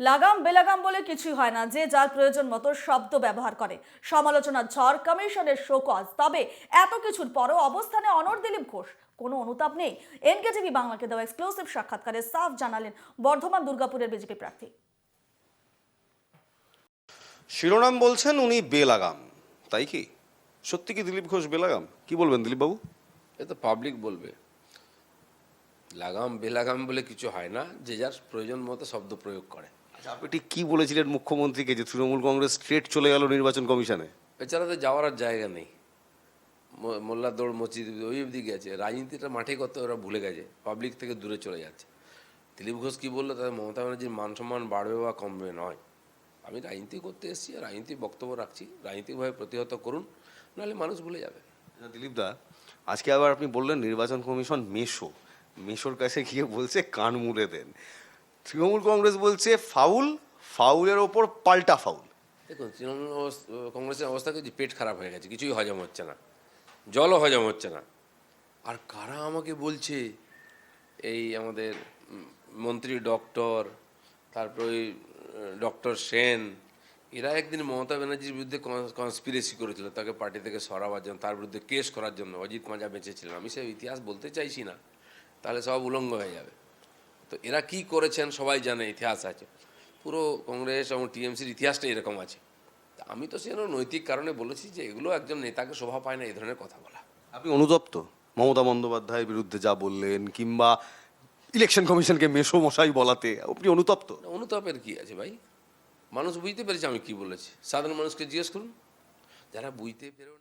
লাগাম বেলাগাম বলে কিছুই হয় না যে যার প্রয়োজন মতো শব্দ ব্যবহার করে। সমালোচনার ঝড় কমিশনের শোকজ। তবে এত কিছুর পরও অবস্থানে অনর দিলীপ ঘোষ। কোনো অনুতাপ নেই। এনকেটিভি বাংলাকে দেওয়া এক্সক্লুসিভ সাক্ষাৎকারে সাফ জানালেন বর্ধমান দুর্গাপুরের বিজেপি প্রার্থী। শিরোনাম বলছেন উনি বেলাগাম। তাই কি? সত্যি কি দিলীপ ঘোষ বেলাগাম? কি বলবেন দিলীপ বাবু? এ তো পাবলিক বলবে। লাগাম বেলাগাম বলে কিছু হয় না যে যার প্রয়োজন মতো শব্দ প্রয়োগ করে। আপনি ঠিক কি বলেছিলেন মুখ্যমন্ত্রীকে যে তৃণমূল কংগ্রেস স্ট্রেট চলে গেল নির্বাচন কমিশনে? এছাড়া তো যাওয়ার আর জায়গা নেই। মো- মোল্লার দৌড় মসজিদ ওই অবধি গেছে। রাজনীতিটা মাঠে করতে ওরা ভুলে গেছে। পাবলিক থেকে দূরে চলে যাচ্ছে। দিলীপ ঘোষ কি বলল? তাদের মমতা ব্যানার্জির মান সম্মান বাড়বে বা কমবে নয়। আমি রাজনীতি করতে এসেছি আর রাজনীতি বক্তব্য রাখছি। রাজনীতিকভাবে প্রতিহত করুন নাহলে মানুষ ভুলে যাবে। আচ্ছা, দিলীপ দা আজকে আবার আপনি বললেন নির্বাচন কমিশন মেশো মেশোর কাছে গিয়ে বলছে কান মুড়ে দেন। তৃণমূল কংগ্রেস বলছে ফাউল, ফাউলের ওপর পাল্টা ফাউল। দেখুন, তৃণমূল কংগ্রেসের অবস্থা কি যে পেট খারাপ হয়ে গেছে, কিছুই হজম হচ্ছে না। জলও হজম হচ্ছে না। আর কারা আমাকে বলছে, এই আমাদের মন্ত্রী ডক্টর, তারপর ওই ডক্টর সেন, এরা একদিন মমতা ব্যানার্জির বিরুদ্ধে কনস্পিরেসি করেছিল, তাকে পার্টি থেকে সরাবার জন্য, তার বিরুদ্ধে কেস করার জন্য, অজিত মাজা বেঁচেছিলেন আমি সে ইতিহাস বলতে চাইছি না, তাহলে সব উলঙ্গ হয়ে যাবে। তো এরা কি করেছেন সবাই জানে ইতিহাস আছে। পুরো কংগ্রেস এবং টিএমসির ইতিহাসটা এরকম আছে। তা আমি তো সেজন্য নৈতিক কারণে বলেছি যে এগুলো একজন নেতাকে শোভা পায় না এই ধরনের কথা বলা। আপনি অনুতপ্ত? মমতা বন্দ্যোপাধ্যায়ের বিরুদ্ধে যা বললেন কিংবা ইলেকশন কমিশনকে মেশো মশাই বলাতে আপনি অনুতপ্ত? অনুতপের অনুতাপের কি আছে ভাই? মানুষ বুঝতে পেরেছে আমি কি বলেছি। সাধারণ মানুষকে জিজ্ঞেস করুন। যারা বুঝতে পেরেও